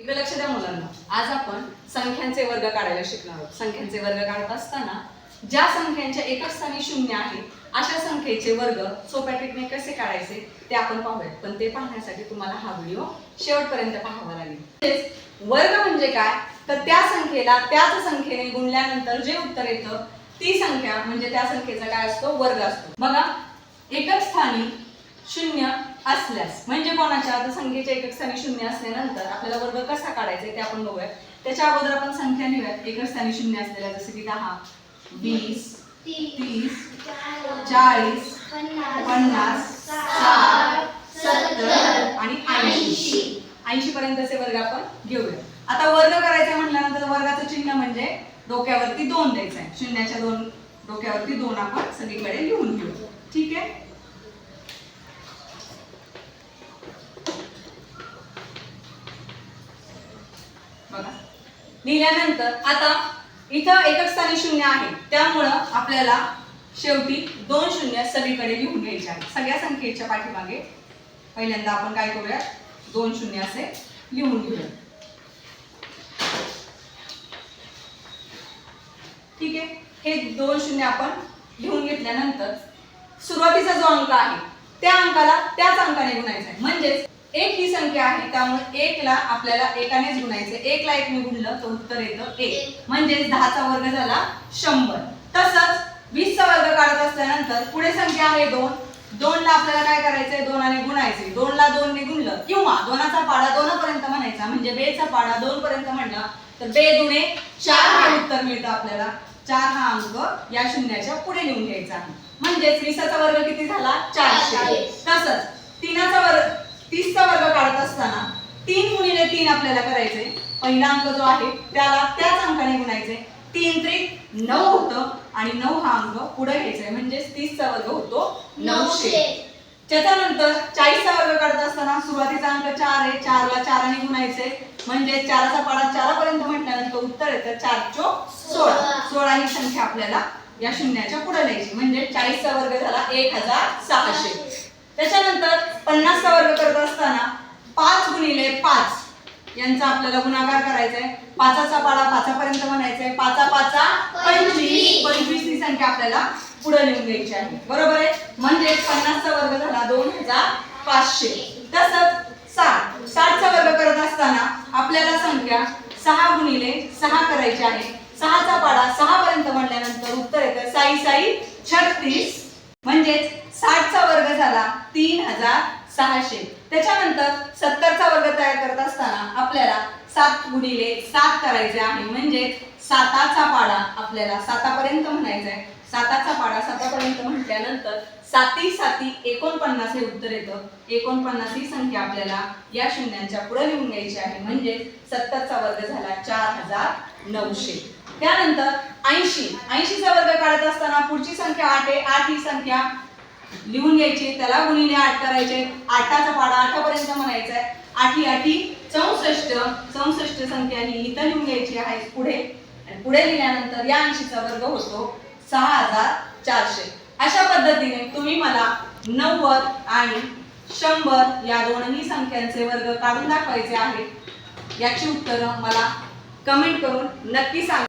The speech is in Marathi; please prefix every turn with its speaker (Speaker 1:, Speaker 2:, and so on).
Speaker 1: इकडे लक्ष द्या मुलांना. आज आपण संख्यांचे वर्ग काढायला शिकणार आहोत. संख्यांचे वर्ग काढत असताना ज्या संख्यांच्या एकाच स्थानी शून्य आहे अशा संख्येचे वर्ग सोप्या ट्रिकने कसे काढायचे ते आपण पाहूयात. पण ते पाहण्यासाठी तुम्हाला हा व्हिडिओ शेवटपर्यंत पाहावा लागेल. वर्ग म्हणजे काय? तर त्या संख्येला त्याच संख्येने गुणल्यानंतर जे उत्तर येतं ती संख्या म्हणजे त्या संख्येचा काय असतो? वर्ग असतो. बघा एकच स्थानी शून्य असल्यास म्हणजे कोणाच्या? आता संख्येच्या एकक स्थानी शून्य असल्यानंतर आपल्याला वर्ग कसा काढायचा आहे ते आपण बघूया त्याच्या अगोदर आपण संख्या लिहूयात. एकक स्थानी शून्य असलेल्या जसं की दहा वीस तीस चाळीस पन्नास साठ सत्तर आणि ऐंशी. ऐंशी पर्यंतचे वर्ग आपण घेऊया आता वर्ग करायचा म्हटल्यानंतर वर्गाचं चिन्ह म्हणजे डोक्यावरती दोन द्यायचं आहे. शून्याच्या दोन डोक्यावरती दोन आपण सगळीकडे लिहून घेऊ ठीक आहे? लिहिल्यानंतर आता इथं एकच स्थानी शून्य आहे. त्यामुळं आपल्याला शेवटी दोन शून्य सगळीकडे लिहून घ्यायचे आहे सगळ्या संख्येच्या पाठीमागे पहिल्यांदा आपण काय करूया दोन शून्य असे लिहून घेऊया ठीक आहे? हे दोन शून्य आपण लिहून घेतल्यानंतर सुरुवातीचा जो अंक आहे त्या अंकाला त्याच अंकाने गुणायचा आहे. म्हणजेच एक ही संख्या आहे त्यामुळे एकला आपल्याला एकानेच गुणायचं एकला एक ने गुणलं तर उत्तर येतं एक. म्हणजेच दहाचा वर्ग झाला शंभर. तसंच वीसचा वर्ग काढत असल्यानंतर पुढे संख्या आहे दोन. दोनला आपल्याला काय करायचंय? दोनाने गुणायचे दोनला दोन ने गुणलं किंवा दोनाचा पाडा दोनापर्यंत म्हणायचा म्हणजे बेचा पाडा दोन पर्यंत म्हणला तर बे दुने चार हे उत्तर मिळतं आपल्याला. चार हा अंक या शून्याच्या पुढे लिहून घ्यायचा. आहे म्हणजेच वीसाचा वर्ग किती झाला? चारशे. तसंच तीसचा वर्ग काढत असताना तीन गुणिले तीन आपल्याला करायचे. पहिला अंक जो आहे त्याला त्याच अंकाने गुणायचे. तीन त्रिक नऊ होतं आणि नऊ हा अंक पुढे घ्यायचा. म्हणजेच तीसचा वर्ग होतो नऊशे. त्याच्यानंतर चाळीसचा वर्ग काढत असताना सुरुवातीचा अंक चार आहे. चारला चाराने गुणायचे. म्हणजे चाराचा पाडा चारापर्यंत म्हटल्यानंतर उत्तर येतं चार चो सोळा.
Speaker 2: सोळा.
Speaker 1: सोळा ही संख्या आपल्याला या शून्याच्या पुढे लिहायची म्हणजे चाळीसचा वर्ग झाला एक हजार सहाशे. त्याच्यानंतर पन्नासचा वर्ग करत असताना पाच गुणिले पाच यांचा आपल्याला गुणाकार करायचा आहे पाचाचा पाडा पाचापर्यंत म्हणायचा आहे पाचा पाचा पंचवीस. पंचवीस ही संख्या आपल्याला पुढे लिहून घ्यायची आहे. बरोबर आहे? म्हणजे पन्नासचा वर्ग झाला दोन हजार पाचशे. तसंच साठ. साठचा वर्ग करत असताना आपल्याला संख्या सहा गुणिले सहा करायची आहे. सहाचा पाडा सहा पर्यंत म्हणल्यानंतर उत्तर येतं साई साई छत्तीस. म्हणजेच साठचा वर्ग झाला तीन हजार सहाशे. त्याच्यानंतर सत्तरचा वर्ग तयार करत असताना आपल्याला सात गुणिले सात करायचे आहे. म्हणजे साताचा पाडा आपल्याला सातापर्यंत म्हणायचा आहे. साताचा पाडा सातापर्यंत म्हटल्यानंतर साती साती एकोणपन्नास हे उत्तर येतं. एकोणपन्नास ही संख्या आपल्याला या शून्यांच्या पुढे लिहून घ्यायची आहे. म्हणजे सत्तरचा वर्ग झाला चार हजार नऊशे. त्यानंतर ऐंशी. ऐंशीचा वर्ग काढत असताना पुढची संख्या आठ आहे. आठ ही संख्या लिहून घ्यायची. त्याला गुणिले आठ करायचे. आठाचा पाडा आठापर्यंत म्हणायचा आहे. आठी आठी चौसष्ट. चौसष्ट संख्या ही इथं लिहून घ्यायची आहे. पुढे. आणि पुढे लिहिल्यानंतर या ऐंशीचा वर्ग होतो सहा हजार चारशे. अशा पद्धतीने तुम्ही मला नव्वद आणि शंभर या दोनही संख्यांचे वर्ग काढून दाखवायचे आहेत. याची उत्तरं मला कमेंट करून नक्की सांग.